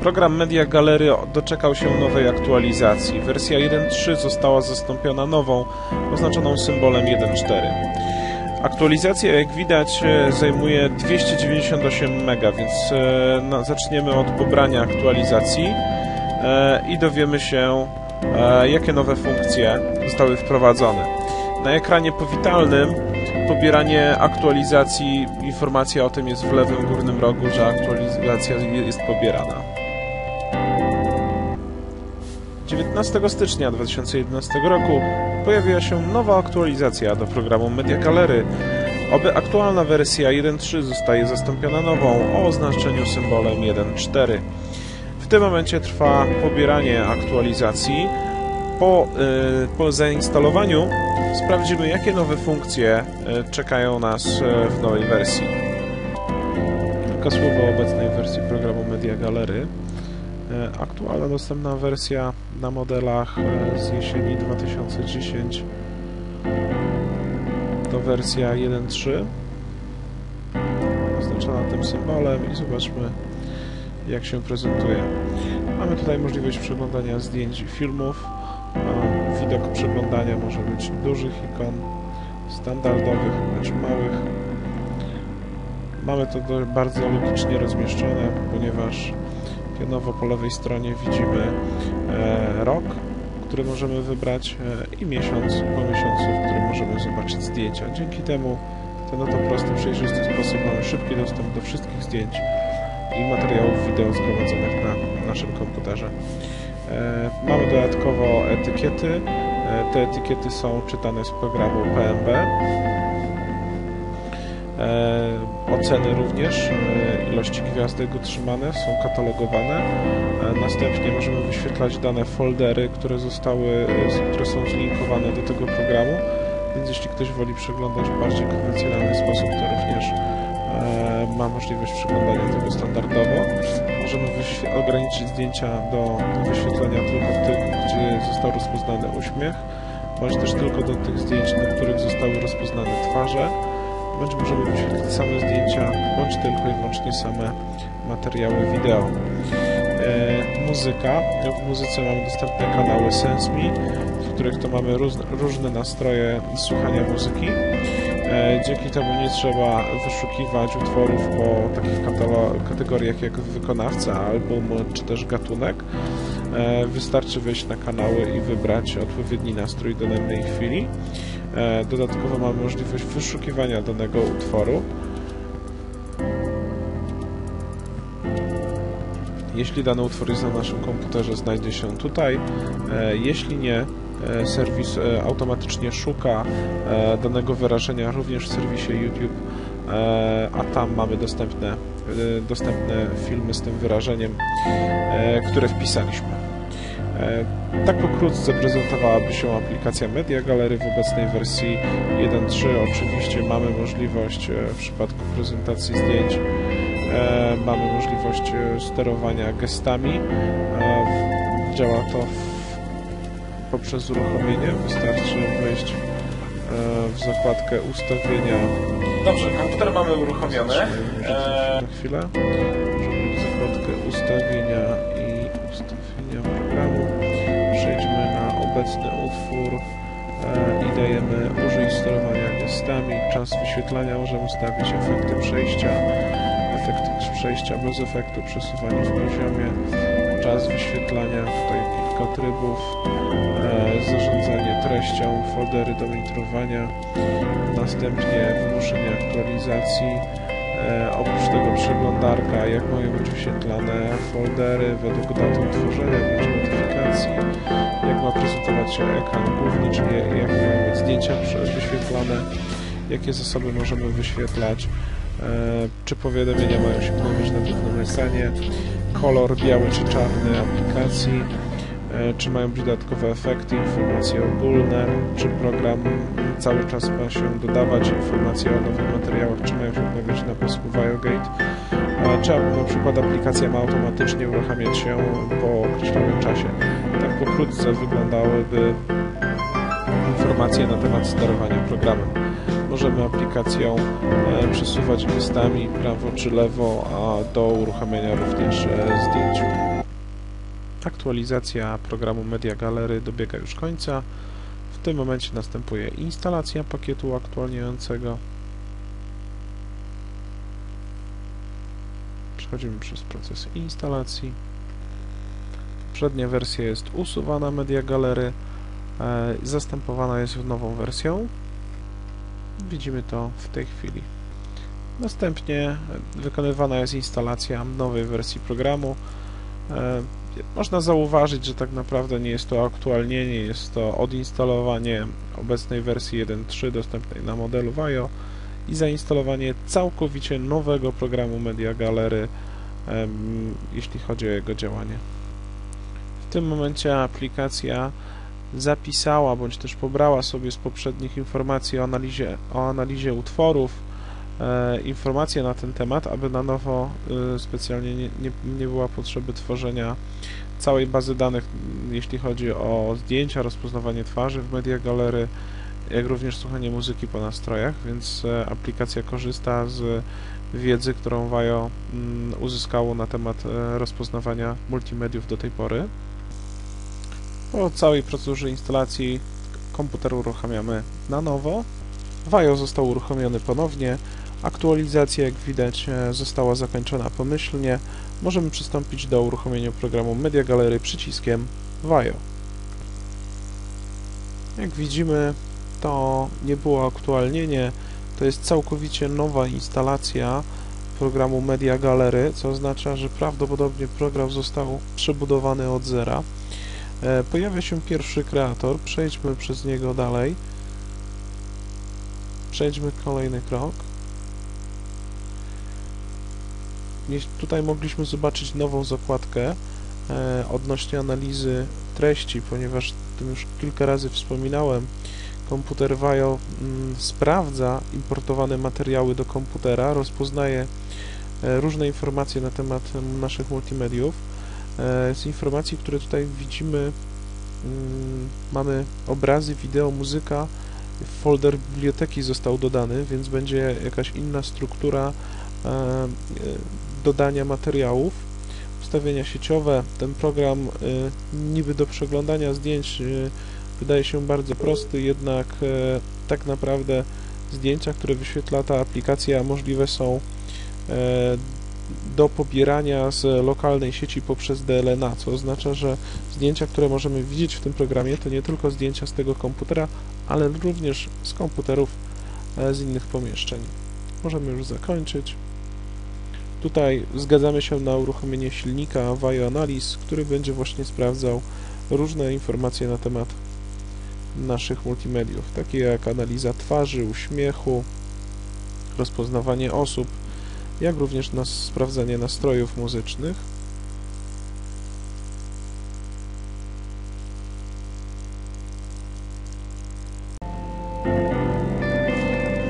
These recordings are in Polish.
Program Media Gallery doczekał się nowej aktualizacji. Wersja 1.3 została zastąpiona nową, oznaczoną symbolem 1.4. Aktualizacja, jak widać, e, zajmuje 298 MB, więc e, zaczniemy od pobrania aktualizacji e, i dowiemy się, jakie nowe funkcje zostały wprowadzone. Na ekranie powitalnym pobieranie aktualizacji, informacja o tym jest w lewym górnym rogu, że aktualizacja jest pobierana. 19 stycznia 2011 roku pojawiła się nowa aktualizacja do programu Media Gallery. Oby aktualna wersja 1.3 zostaje zastąpiona nową o oznaczeniu symbolem 1.4. W tym momencie trwa pobieranie aktualizacji. Po, yy, po zainstalowaniu sprawdzimy, jakie nowe funkcje yy, czekają nas yy, w nowej wersji. Kilka słów o obecnej wersji programu Media Gallery. E, aktualna dostępna wersja na modelach e, z jesieni 2010 to wersja 1.3 oznaczona tym symbolem i zobaczmy jak się prezentuje. Mamy tutaj możliwość przeglądania zdjęć i filmów. Widok przeglądania może być dużych ikon, standardowych bądź małych. Mamy to bardzo logicznie rozmieszczone, ponieważ Pionowo po lewej stronie widzimy e, rok, który możemy wybrać e, i miesiąc po miesiącu, w którym możemy zobaczyć zdjęcia. Dzięki temu ten oto prosty, przejrzysty sposób mamy szybki dostęp do wszystkich zdjęć i materiałów wideo zgromadzonych na naszym komputerze. E, mamy dodatkowo etykiety. Te etykiety są czytane z programu PMB. E, oceny również, e, ilości gwiazdek utrzymane są katalogowane. E, następnie możemy wyświetlać dane foldery, które zostały, które są zlinkowane do tego programu, więc jeśli ktoś woli przeglądać w bardziej konwencjonalny sposób, to również ma możliwość przeglądania tego standardowo. Możemy ograniczyć zdjęcia do wyświetlenia tylko tych, gdzie został rozpoznany uśmiech, bądź też tylko do tych zdjęć, na których zostały rozpoznane twarze bądź możemy wyświetlić same zdjęcia, bądź tylko i wyłącznie same materiały wideo. E, muzyka. W muzyce mamy dostępne kanały SenseMe, w których to mamy różne nastroje słuchania muzyki. E, dzięki temu nie trzeba wyszukiwać utworów po takich kategoriach jak wykonawca, album czy też gatunek. E, wystarczy wejść na kanały i wybrać odpowiedni nastrój do danej chwili. E, dodatkowo mamy możliwość wyszukiwania danego utworu. Jeśli dany utwór jest na naszym komputerze, znajdzie się tutaj. E, jeśli nie, serwis automatycznie szuka danego wyrażenia również w serwisie YouTube, a tam mamy dostępne, dostępne filmy z tym wyrażeniem, które wpisaliśmy. E, tak pokrótce prezentowałaby się aplikacja Media Gallery w obecnej wersji 1.3. Oczywiście mamy możliwość e, w przypadku prezentacji zdjęć e, mamy możliwość sterowania gestami. Działa to poprzez uruchomienie. Wystarczy wejść w zakładkę ustawienia. Dobrze, komputer mamy uruchomiony. Na chwilę. Zakładkę ustawienia obecny utwór e, i dajemy użyj sterowania gestami. Czas wyświetlania możemy ustawić efekty przejścia, efekty przejścia bez efektu, przesuwanie w poziomie, czas wyświetlania, tutaj kilka trybów, e, zarządzanie treścią, foldery do monitorowania, następnie wymuszenie aktualizacji, e, oprócz tego przeglądarka, jak mają być wyświetlane foldery według daty utworzenia bądź notyfikacji, jak ma prezentować się ekran główny, czyli jak mają być zdjęcia wyświetlane, jakie zasoby możemy wyświetlać, e, czy powiadomienia mają się pojawić na głównym ekranie, kolor biały czy czarny aplikacji, e, czy mają być dodatkowe efekty, informacje ogólne, czy program cały czas ma się dodawać informacje o nowych materiałach, czy mają się pojawiać na pasku Viogate, czy na przykład aplikacja ma automatycznie uruchamiać się po określonym czasie. Tak pokrótce wyglądałyby informacje na temat sterowania programem. Możemy aplikacją e, przesuwać gestami prawo czy lewo, a do uruchamiania również e, zdjęć. Aktualizacja programu Media Gallery dobiega już końca. W tym momencie następuje instalacja pakietu aktualniającego. Przechodzimy przez proces instalacji. Przednia wersja jest usuwana Media Gallery, e, zastępowana jest nową wersją. Widzimy to w tej chwili. Następnie wykonywana jest instalacja nowej wersji programu. E, można zauważyć, że tak naprawdę nie jest to aktualnienie, jest to odinstalowanie obecnej wersji 1.3 dostępnej na modelu VAIO i zainstalowanie całkowicie nowego programu Media Gallery, jeśli chodzi o jego działanie. W tym momencie aplikacja zapisała bądź też pobrała sobie z poprzednich informacji o analizie, o analizie utworów e, informacje na ten temat, aby na nowo e, specjalnie nie, nie, nie była potrzeby tworzenia całej bazy danych, jeśli chodzi o zdjęcia, rozpoznawanie twarzy w Media Gallery, jak również słuchanie muzyki po nastrojach, więc e, aplikacja korzysta z wiedzy, którą Vajo mm, uzyskało na temat e, rozpoznawania multimediów do tej pory. Po całej procedurze instalacji komputer uruchamiamy na nowo. Vajo został uruchomiony ponownie. Aktualizacja, jak widać, e, została zakończona pomyślnie. Możemy przystąpić do uruchomienia programu Media Gallery przyciskiem Vajo. Jak widzimy, to nie było aktualnienie, to jest całkowicie nowa instalacja programu Media Gallery, co oznacza, że prawdopodobnie program został przebudowany od zera. E, pojawia się pierwszy kreator, przejdźmy przez niego dalej. Przejdźmy kolejny krok. Tutaj mogliśmy zobaczyć nową zakładkę e, odnośnie analizy treści, ponieważ o tym już kilka razy wspominałem. Komputer VAIO mm, sprawdza importowane materiały do komputera, rozpoznaje e, różne informacje na temat naszych multimediów. E, z informacji, które tutaj widzimy, mm, mamy obrazy, wideo, muzyka, folder biblioteki został dodany, więc będzie jakaś inna struktura e, dodania materiałów. Ustawienia sieciowe, ten program niby do przeglądania zdjęć wydaje się bardzo prosty, jednak tak naprawdę zdjęcia, które wyświetla ta aplikacja możliwe są do pobierania z lokalnej sieci poprzez DLNA, co oznacza, że zdjęcia, które możemy widzieć w tym programie, to nie tylko zdjęcia z tego komputera, ale również z komputerów e, z innych pomieszczeń. Możemy już zakończyć. Tutaj zgadzamy się na uruchomienie silnika VIO Analysis, który będzie właśnie sprawdzał różne informacje na temat naszych multimediów, takie jak analiza twarzy, uśmiechu, rozpoznawanie osób, jak również na sprawdzanie nastrojów muzycznych.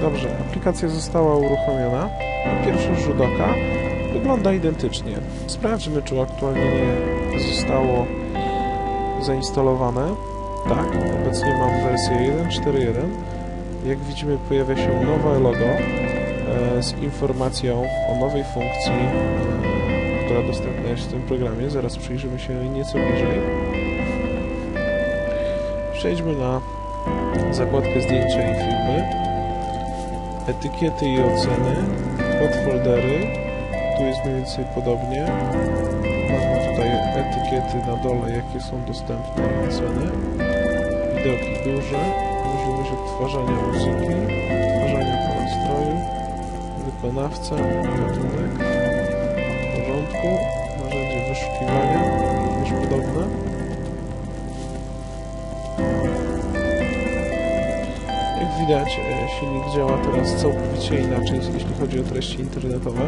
Dobrze, aplikacja została uruchomiona. Pierwszy rzut oka wygląda identycznie. Sprawdźmy, czy aktualnie zostało zainstalowane. Tak, obecnie mam wersję 1.4.1. Jak widzimy pojawia się nowe logo E, z informacją o nowej funkcji, która dostępna jest w tym programie. Zaraz przyjrzymy się nieco bliżej. Przejdźmy na zakładkę zdjęcia i filmy, etykiety i oceny, podfoldery. Tu jest mniej więcej podobnie. Etykiety na dole, jakie są dostępne i oceny. Widoki duże, możliwość odtwarzania muzyki, odtwarzania po nastroju, wykonawca, gatunek, w porządku, narzędzie wyszukiwania, również podobne. Jak widać, e, silnik działa teraz całkowicie inaczej, jeśli chodzi o treści internetowe.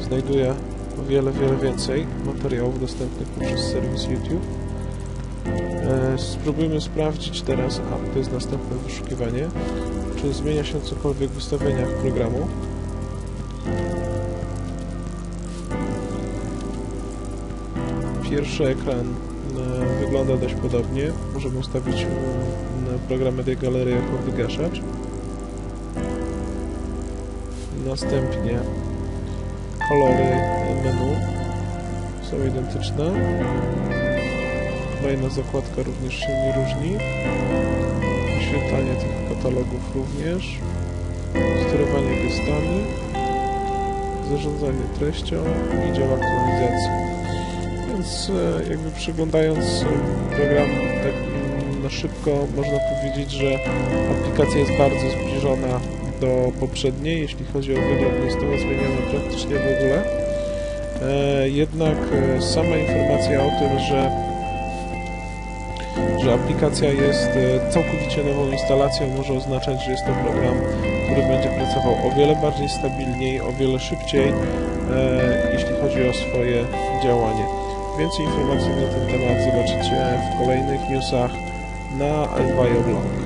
Znajduje wiele, wiele więcej materiałów dostępnych poprzez serwis YouTube. E, spróbujmy sprawdzić teraz, a to jest następne wyszukiwanie, czy zmienia się cokolwiek w ustawieniach programu. Pierwszy ekran e, wygląda dość podobnie. Możemy ustawić e, program Media Gallery jako wygaszacz. Następnie kolory menu są identyczne. Kolejna zakładka również się nie różni. Wyświetlanie tych katalogów również. Sterowanie gestami. Zarządzanie treścią i dział aktualizacji. Więc e, jakby przeglądając program tak mm, na szybko można powiedzieć, że aplikacja jest bardzo zbliżona do poprzedniej, jeśli chodzi o wygląd, nie została zmieniona praktycznie w ogóle. E, jednak e, sama informacja o tym, że, że aplikacja jest e, całkowicie nową instalacją może oznaczać, że jest to program, który będzie pracował o wiele bardziej stabilniej, o wiele szybciej, jeśli chodzi o swoje działanie. Więcej informacji na ten temat zobaczycie w kolejnych newsach na Elbajoblog.